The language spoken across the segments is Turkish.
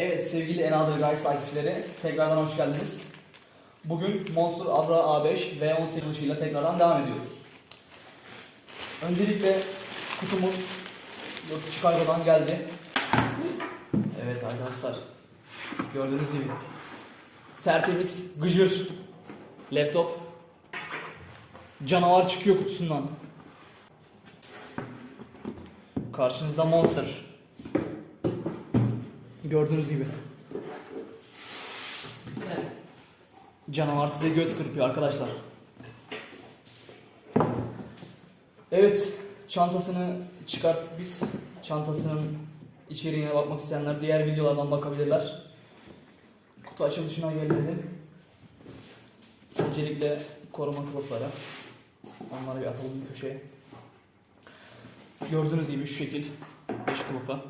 Evet sevgili Another Guys takipçileri tekrardan hoş geldiniz. Bugün Monster Abra A5 V10 çalışıyla tekrardan devam ediyoruz. Öncelikle kutumuz yurt geldi. Evet arkadaşlar gördüğünüz gibi tertemiz gıcır laptop canavar çıkıyor kutusundan. Karşınızda Monster. Gördüğünüz gibi. Canavar size göz kırpıyor arkadaşlar. Evet, çantasını çıkarttık biz. Çantasının içeriğine bakmak isteyenler diğer videolardan bakabilirler. Kutu açılışına gelelim. Öncelikle koruma kılıfları. Onları bir atalım bir köşeye. Gördüğünüz gibi şu şekil 5 kılıfa.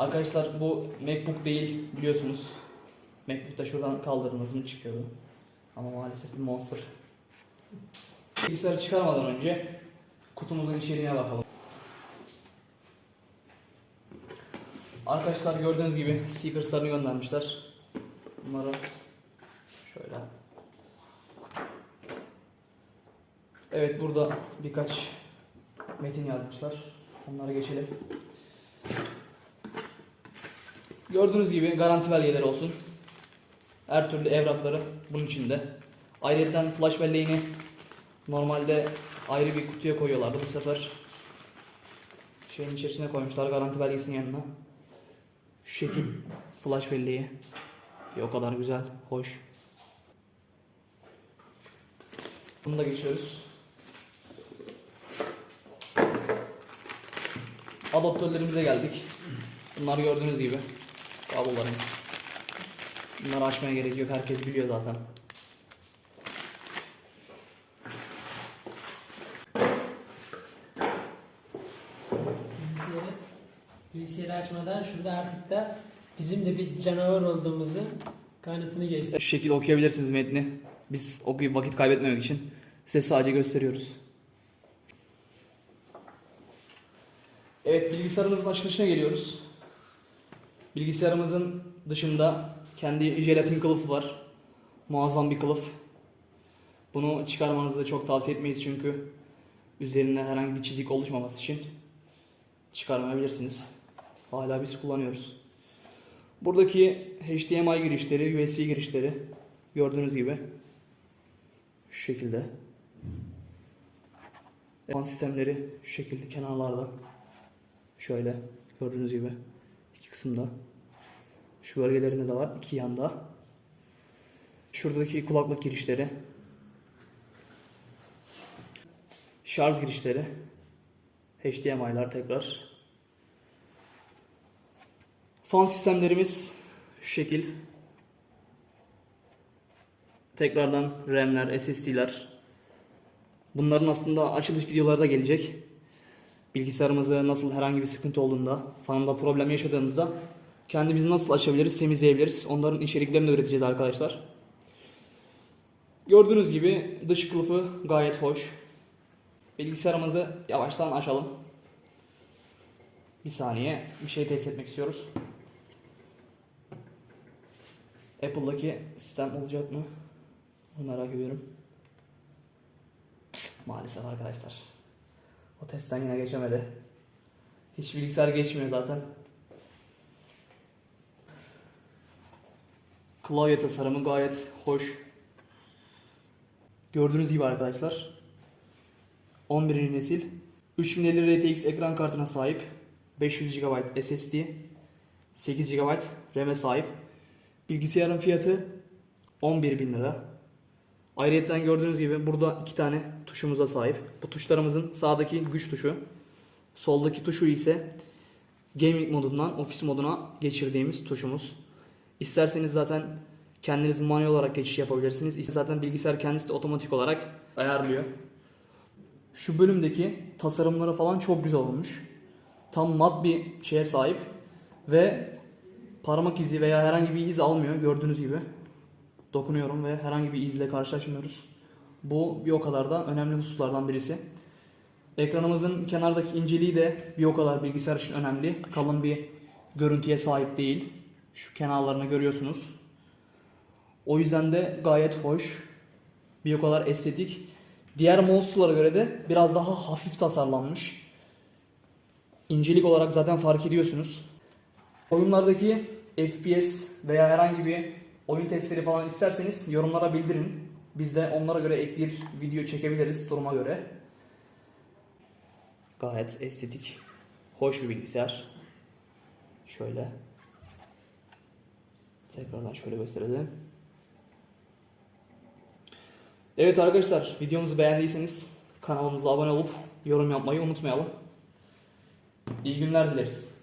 Arkadaşlar bu MacBook değil biliyorsunuz. MacBook'ta şuradan kaldırınız mı çıkıyordu. Ama maalesef bir monster. Bilgisayarı çıkarmadan önce kutumuzun içeriğine bakalım. Arkadaşlar gördüğünüz gibi stickerslarını göndermişler. Bunları şöyle. Evet burada birkaç metin yazmışlar. Onlara geçelim. Gördüğünüz gibi garanti belgeleri olsun. Her türlü evrakları bunun içinde. Ayrıca flash belleğini normalde ayrı bir kutuya koyuyorlardı. Bu sefer şeyin içerisine koymuşlar garanti belgesinin yanına. Şu şekil flash belleği. Bir o kadar güzel, hoş. Bunu da geçiyoruz. Adaptörlerimize geldik. Bunlar gördüğünüz gibi kablolarımız. Bunları açmaya gerek yok. Herkes biliyor zaten. Bilgisayarı, bilgisayarı açmadan şurada artık da bizim de bir canavar olduğumuzu kanıtını göster. Şu şekilde okuyabilirsiniz metni. Biz okuyup vakit kaybetmemek için size sadece gösteriyoruz. Evet bilgisayarımızın açılışına geliyoruz. Bilgisayarımızın dışında kendi jelatin kılıfı var. Muazzam bir kılıf. Bunu çıkarmanızı da çok tavsiye etmeyiz çünkü üzerine herhangi bir çizik oluşmaması için çıkarmayabilirsiniz. Hala biz kullanıyoruz. Buradaki HDMI girişleri, USB girişleri gördüğünüz gibi şu şekilde. Fan sistemleri şu şekilde kenarlarda. Şöyle gördüğünüz gibi iki kısımda. Şu bölgelerinde de var iki yanda. Şuradaki kulaklık girişleri. Şarj girişleri. HDMI'lar tekrar. Fan sistemlerimiz şu şekil. Tekrardan RAM'ler, SSD'ler. Bunların aslında açılış videoları da gelecek. Bilgisayarımızı nasıl herhangi bir sıkıntı olduğunda, fanında problem yaşadığımızda kendimizi nasıl açabiliriz, temizleyebiliriz. Onların içeriklerini de üreteceğiz arkadaşlar. Gördüğünüz gibi dış kılıfı gayet hoş. Bilgisayarımızı yavaştan açalım. Bir saniye bir şey test etmek istiyoruz. Apple'daki sistem olacak mı? Bunu merak ediyorum. Maalesef arkadaşlar. O testten yine geçemedi. Hiç bilgisayar geçmiyor zaten. Klavye tasarımı gayet hoş. Gördüğünüz gibi arkadaşlar. 11. nesil 3050 RTX ekran kartına sahip 500 GB SSD 8 GB RAM'e sahip Bilgisayarın fiyatı 11.000 lira. Ayrıca gördüğünüz gibi burada iki tane tuşumuza sahip. Bu tuşlarımızın sağdaki güç tuşu, soldaki tuşu ise gaming modundan ofis moduna geçirdiğimiz tuşumuz. İsterseniz zaten kendiniz manuel olarak geçiş yapabilirsiniz. Zaten bilgisayar kendisi de otomatik olarak ayarlıyor. Şu bölümdeki tasarımları falan çok güzel olmuş. Tam mat bir şeye sahip ve parmak izi veya herhangi bir iz almıyor gördüğünüz gibi. Dokunuyorum ve herhangi bir izle karşılaşmıyoruz. Bu bir o kadar da önemli hususlardan birisi. Ekranımızın kenardaki inceliği de bir o kadar bilgisayar için önemli. Kalın bir görüntüye sahip değil. Şu kenarlarını görüyorsunuz. O yüzden de gayet hoş. Bir o kadar estetik. Diğer monsterlara göre de biraz daha hafif tasarlanmış. İncelik olarak zaten fark ediyorsunuz. Oyunlardaki FPS veya herhangi bir oyun testleri falan isterseniz yorumlara bildirin. Biz de onlara göre ek bir video çekebiliriz duruma göre. Gayet estetik, hoş bir bilgisayar. Şöyle. Tekrardan şöyle gösterelim. Evet arkadaşlar videomuzu beğendiyseniz kanalımıza abone olup yorum yapmayı unutmayalım. İyi günler dileriz.